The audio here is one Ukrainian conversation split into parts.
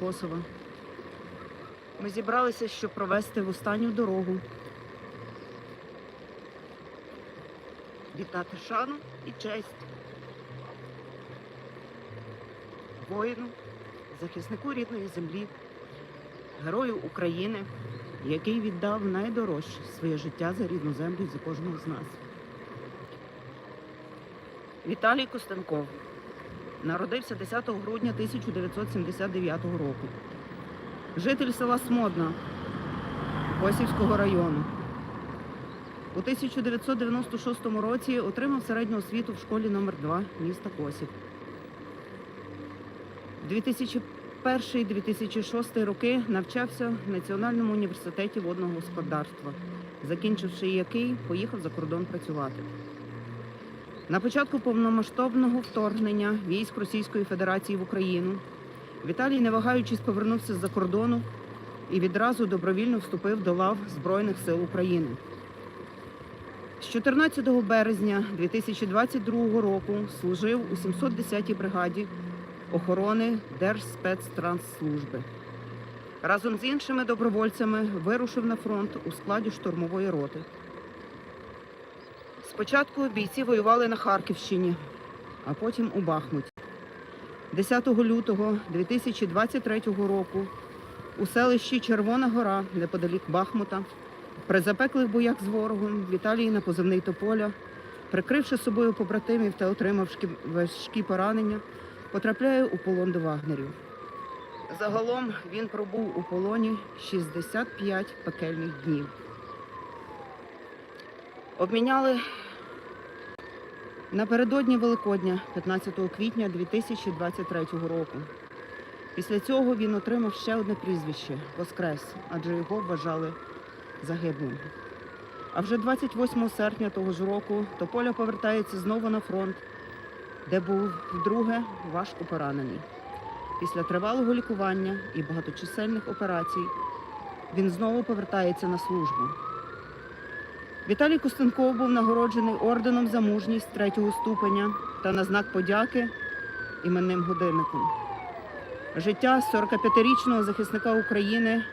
Косова. Ми зібралися, щоб провести в останню дорогу. Віддати шану і честь воїну, захиснику рідної землі, герою України, який віддав найдорожче своє життя за рідну землю за кожного з нас. Віталій Костенков народився 10 грудня 1979 року. Житель села Смодна Косівського району. У 1996 році отримав середню освіту в школі номер 2 міста Косів. 2001-2006 роки навчався в Національному університеті водного господарства, закінчивши який, поїхав за кордон працювати. На початку повномасштабного вторгнення військ Російської Федерації в Україну Віталій, не вагаючись, повернувся з-за кордону і відразу добровільно вступив до лав Збройних сил України. З 14 березня 2022 року служив у 710-й бригаді охорони Держспецтрансслужби. Разом з іншими добровольцями вирушив на фронт у складі штурмової роти. Спочатку бійці воювали на Харківщині, а потім у Бахмуті. 10 лютого 2023 року у селищі Червона Гора, неподалік Бахмута, при запеклих боях з ворогом Віталій на позивний Тополя, прикривши собою побратимів та отримавши важкі поранення, потрапляє у полон до вагнерів. Загалом він пробув у полоні 65 пекельних днів. Обміняли напередодні Великодня, 15 квітня 2023 року. Після цього він отримав ще одне прізвище Воскрес, адже його вважали загиблим. А вже 28 серпня того ж року Тополя повертається знову на фронт, де був вдруге важко поранений. Після тривалого лікування і багаточисельних операцій він знову повертається на службу. Віталій Костенков був нагороджений орденом за мужність третього ступеня та на знак подяки іменним годинником. Життя 45-річного захисника України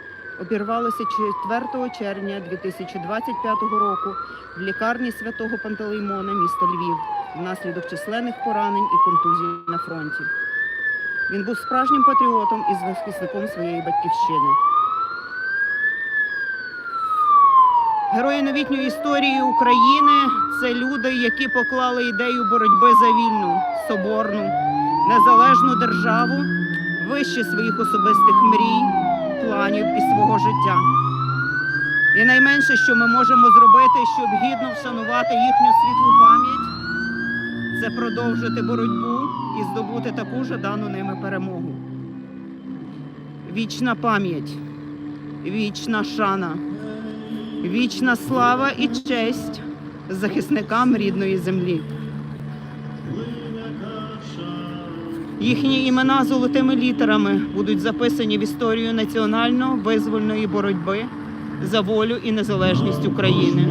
обірвалося 4 червня 2025 року в лікарні святого Пантелеймона міста Львів внаслідок численних поранень і контузій на фронті. Він був справжнім патріотом і захисником своєї батьківщини. Герої новітньої історії України це люди, які поклали ідею боротьби за вільну, соборну, незалежну державу вище своїх особистих мрій, планів і свого життя. І найменше, що ми можемо зробити, щоб гідно вшанувати їхню світлу пам'ять, це продовжити боротьбу і здобути таку жадану ними перемогу. Вічна пам'ять, вічна шана. Вічна слава і честь захисникам рідної землі. Їхні імена золотими літерами будуть записані в історію національно-визвольної боротьби за волю і незалежність України.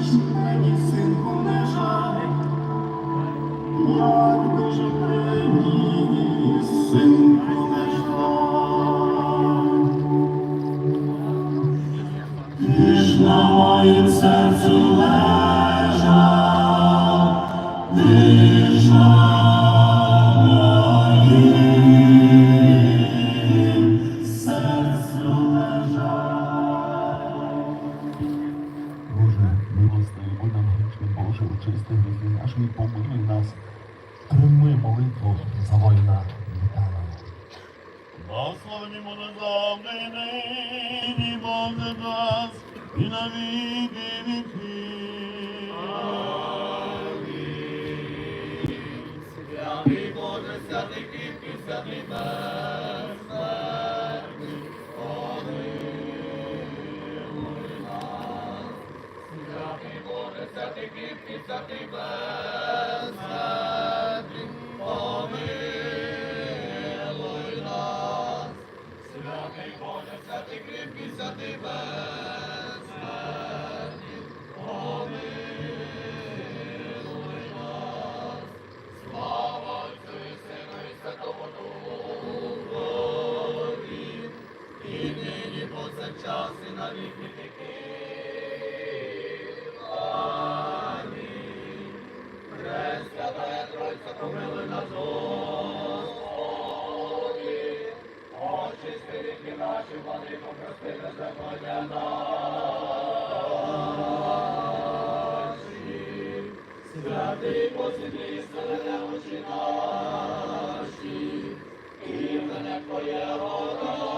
Ж мені синку не жаль, якби ж мені синку не жаль. Ти ж на моїм серцю святий безсмертний, помилуй нас. Святий Боже, святий кріпкий, святий безсмертний, помилуй нас. Святий Боже, святий кріпкий, святий безсмертний, наші. Святий посвітлі істини очі наші, імені Твоєго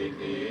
на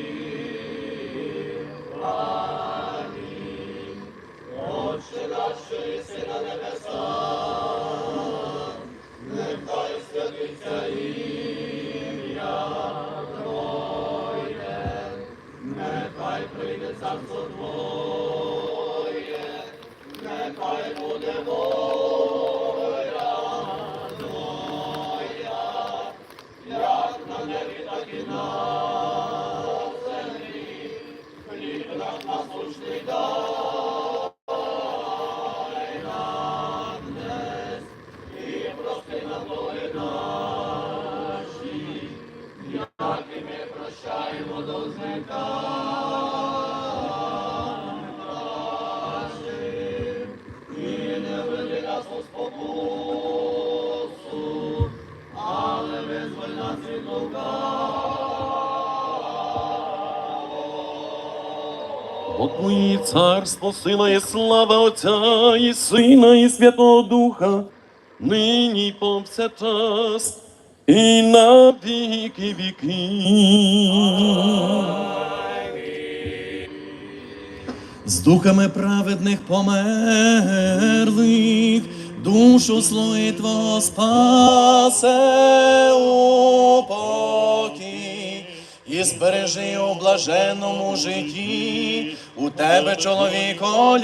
царство, сила і слава Отця і Сина, і Святого Духа, нині повсякчас, і на віки віків. З духами праведних померлих, душу слуги Твого спасе покій, і збережи у блаженному житті, у тебе, чоловіко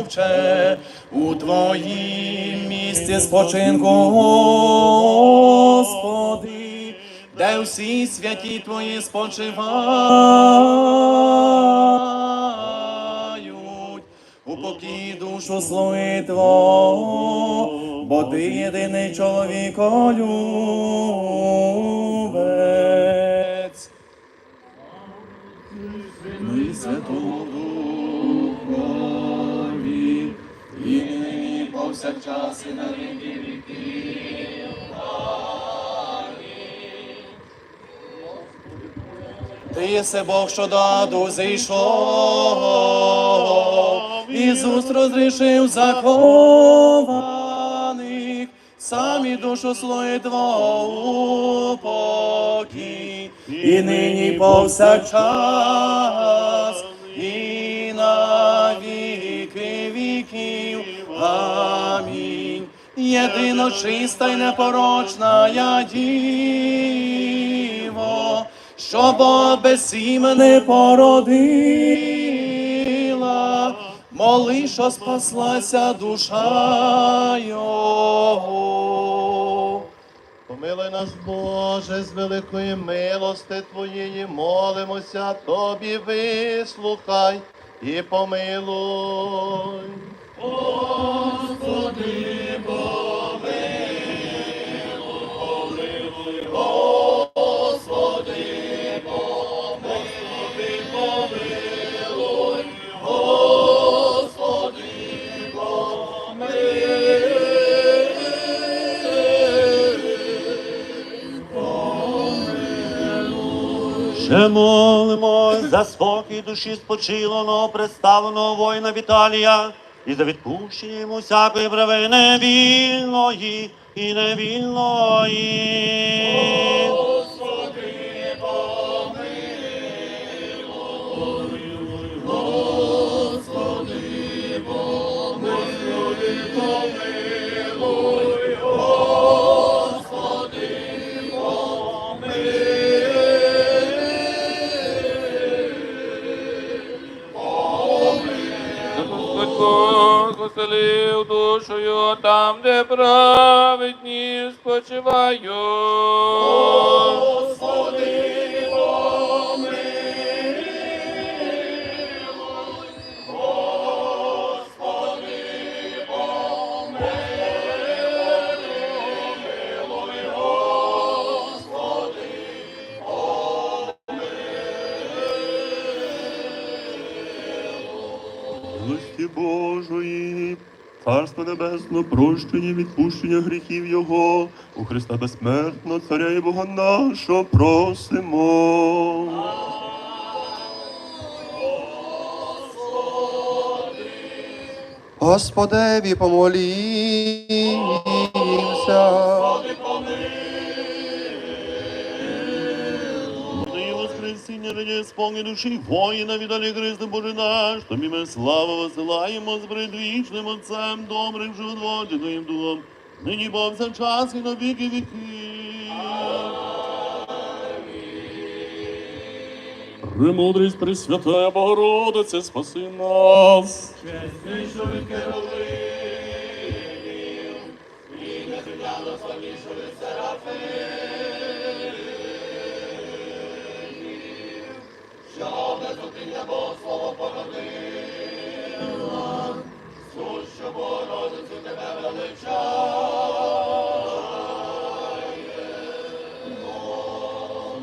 любче, у Твоїм місці спочинку, Господи де всі святі Твої спочивають, у покій душу слуги Твого, бо Ти єдиний чоловіколюбець. І Святому Духові, і нині повсякчас і на віки віків. Ти єси Бог, що до аду зійшов, Ісус розрішив закованих, самі душу свою Твою упокій, і нині повсякчас, Єдино чиста й непорочна я діво, що Бог без імени породила, моли, що спаслася душа його. Помилуй нас, Боже, з великої милости Твоєї, молимося, Тобі вислухай і помилуй. Ще молимо за спокій душі спочилого, представленого воїна Віталія, і за відпущення йому всякої провини вільної і невільної. Поселив душою там, де праведні спочивають. Прощення, відпущення гріхів Його, у Христа безсмертно, Царя і Бога нашого просимо. Господеві помолімся. Раді сповні душі воїна віддалі Христи Боже наш, тобі ми славу висилаємо з предвічним Отцем, добрим животворцем Твоїм Духом, нині повсякчас і на віки віків. Премудрість Пресвятая Богородице, спаси нас.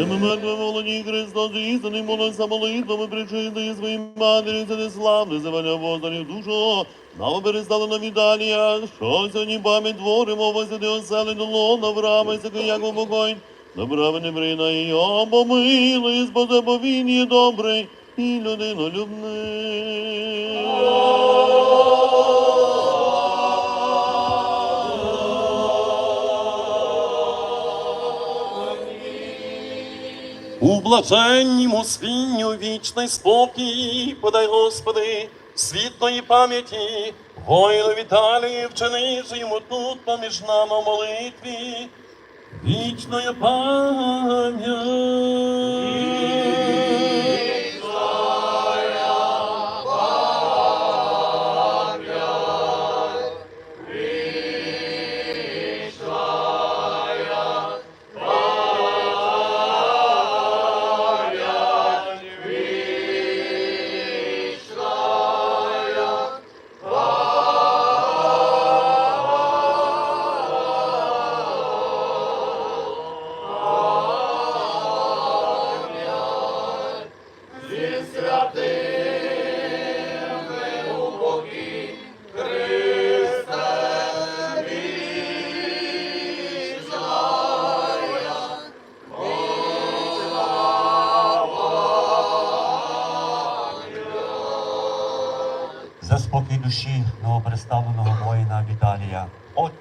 Живими мертвим волоні Христа, зістаний молодця молитвами причистої своїм матері, за неславне заваля воздарів душу, нам перестало на Віталія, що сьогодні пам'ять творимо, возяти осели до лона Авраама, і як покой. Добра не прийна і помилуй, Господи, бо він є добрий і людинолюбний. Блаженнім спінню вічний спокій, подай, Господи, світлої пам'яті, воїну Віталії, вчини йому тут поміж нами молитві, вічною пам'ять.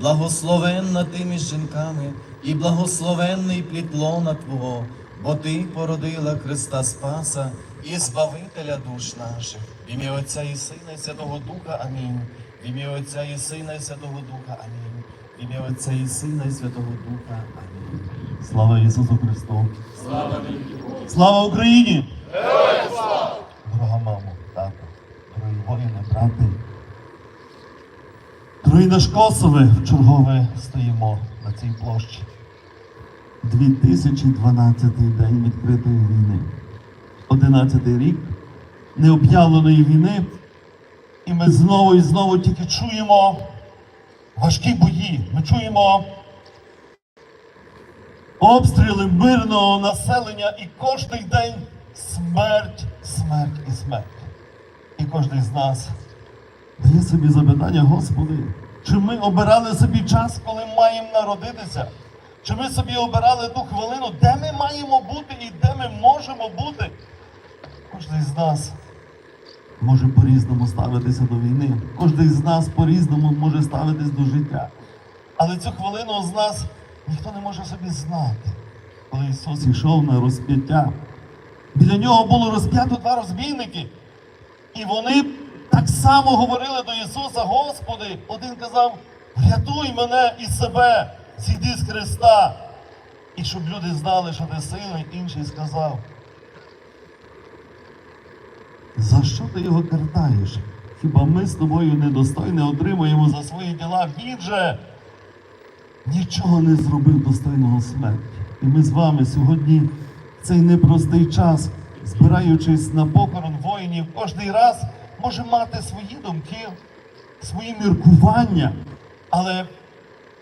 благословенна ти між жінками, і благословенний плід лона Твого, бо Ти породила Христа Спаса і Збавителя душ наших. В ім'я Отця і Сина, і Святого Духа. Амінь. В ім'я Отця і Сина, і Святого Духа. Амінь. В ім'я Отця і Сина, і Святого Духа. Амінь. Слава Ісусу Христу! Слава Україні! Дорога мамо, тато, дорогі воїни, брати. Дорогі наш Косове, чергове стоїмо на цій площі. 2012 день відкритої війни. 11 рік необ'явленої війни. І ми знову і знову тільки чуємо важкі бої. Ми чуємо обстріли мирного населення і кожний день смерть, смерть і смерть. І кожен з нас дає собі запитання, Господи, чи ми обирали собі час, коли маємо народитися? Чи ми собі обирали ту хвилину, де ми маємо бути і де ми можемо бути? Кожен з нас може по-різному ставитися до війни. Кожен з нас по-різному може ставитись до життя. Але цю хвилину з нас ніхто не може собі знати. Коли Ісус йшов на розп'яття, біля нього було розп'ято два розбійники. І вони так само говорили до Ісуса, Господи, один казав, врятуй мене і себе, зійди з Христа. І щоб люди знали, що ти сильний, інший сказав. За що ти його картаєш? Хіба ми з тобою недостойне отримуємо за свої діла? Він же нічого не зробив достойного смерті. І ми з вами сьогодні в цей непростий час, збираючись на похорон воїнів, кожний раз може мати свої думки, свої міркування, але,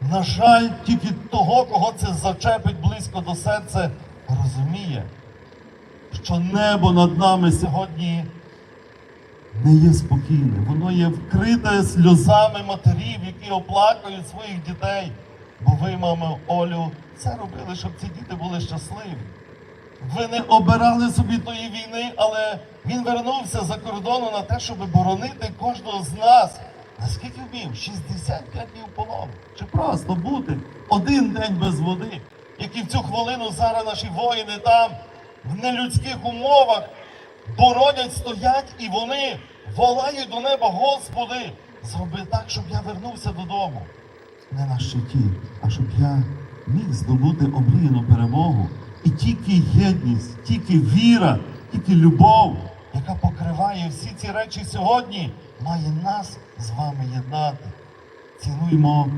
на жаль, тільки того, кого це зачепить близько до серця, розуміє, що небо над нами сьогодні не є спокійне, воно є вкрите сльозами матерів, які оплакують своїх дітей. Бо ви, мамо Олю, це робили, щоб ці діти були щасливі. Ви не обирали собі тої війни, але він вернувся за кордону на те, щоб боронити кожного з нас. Наскільки вмів? 65 днів полону. Чи просто бути один день без води, які в цю хвилину зараз наші воїни там в нелюдських умовах боронять, стоять і вони волають до неба, Господи, зроби так, щоб я вернувся додому. Не на щиті, а щоб я міг здобути омріяну перемогу. І тільки єдність, тільки віра, тільки любов, яка покриває всі ці речі сьогодні, має нас з вами єднати. Цінуємо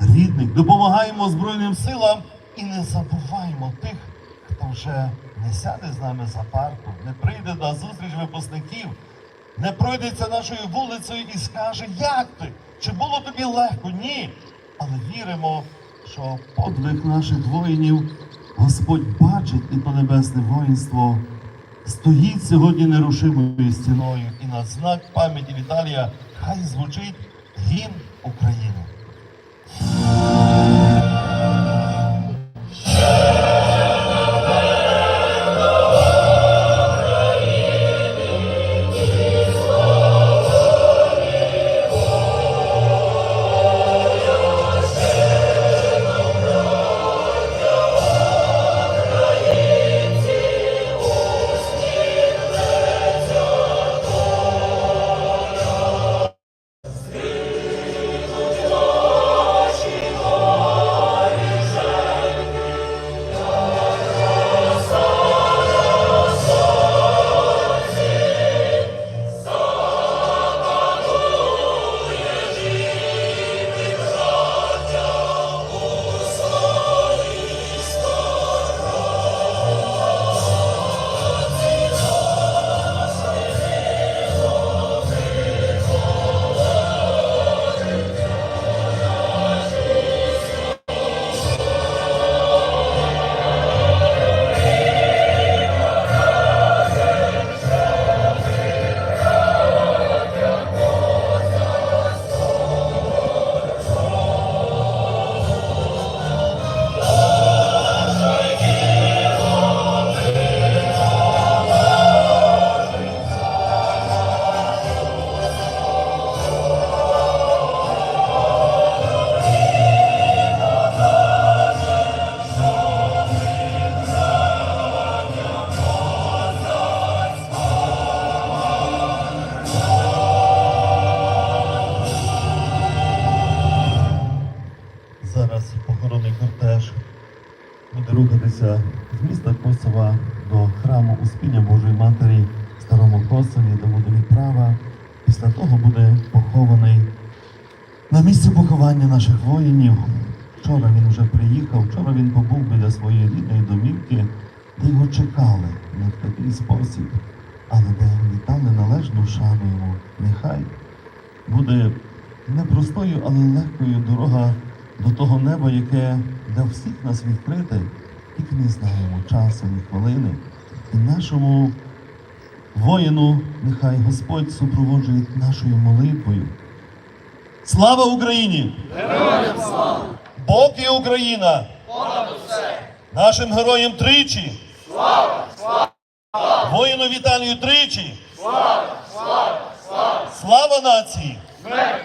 рідних, допомагаємо Збройним силам і не забуваємо тих, хто вже не сяде з нами за парту, не прийде на зустріч випускників, не пройдеться нашою вулицею і скаже, як ти? Чи було тобі легко? Ні. Але віримо, що подвиг наших воїнів Господь бачить і то небесне воїнство стоїть сьогодні нерушимою стіною. І на знак пам'яті Віталія хай звучить гімн України. Храму Божої Матері в Старому Косові, де буде відправа. Після того буде похований на місці поховання наших воїнів. Вчора він вже приїхав, вчора він побув біля своєї рідної домівки, де його чекали не в такий спосіб, але де вітали належну шану йому. Нехай буде непростою, але легкою дорога до того неба, яке для всіх нас відкрите, тільки не знаємо часу, ні хвилини. І нашому воїну нехай Господь супроводжує нашою молитвою. Слава Україні! Героям слава! Бог і Україна! Понад усе! Нашим героям тричі! Слава! Слава! Воїну Віталію тричі! Слава! Слава! Слава! Слава нації! Українське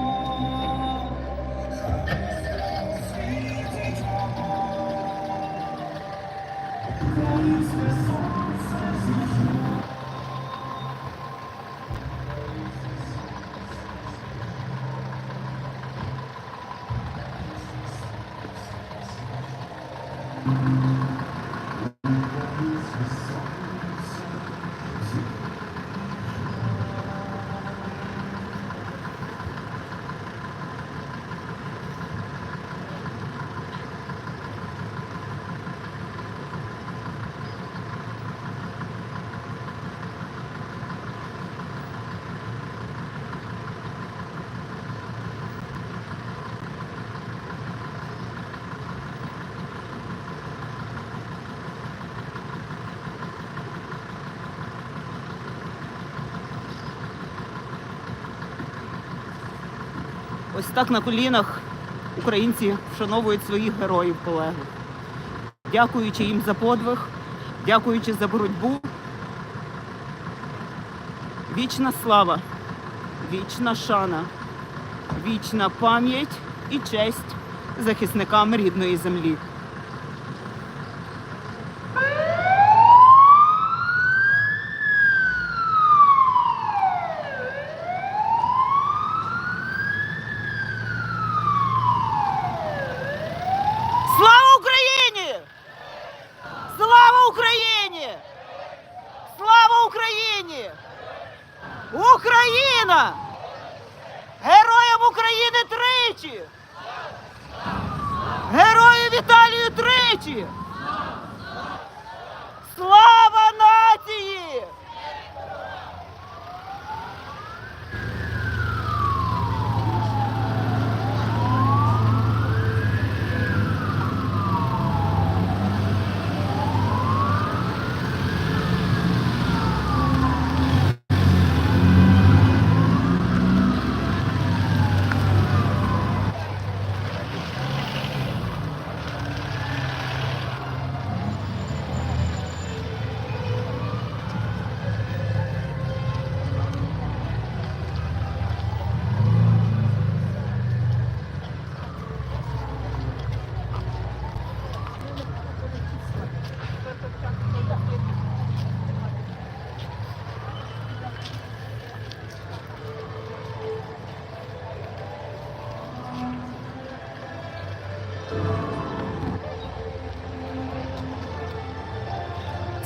Ось так на колінах українці вшановують своїх героїв полеглих, дякуючи їм за подвиг, дякуючи за боротьбу. Вічна слава, вічна шана Вічна пам'ять і честь захисникам рідної землі. Слава Україні! Слава Україні! Слава Україні! Україна! Героям України тричі! Герою Віталію тричі! Слава нації!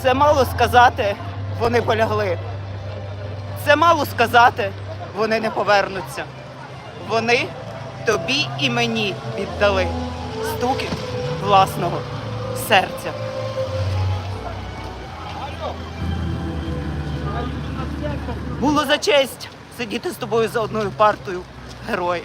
Це мало сказати, вони полягли. Це мало сказати, вони не повернуться. Вони тобі і мені віддали стукіт власного серця. Було за честь сидіти з тобою за одною партою, герої.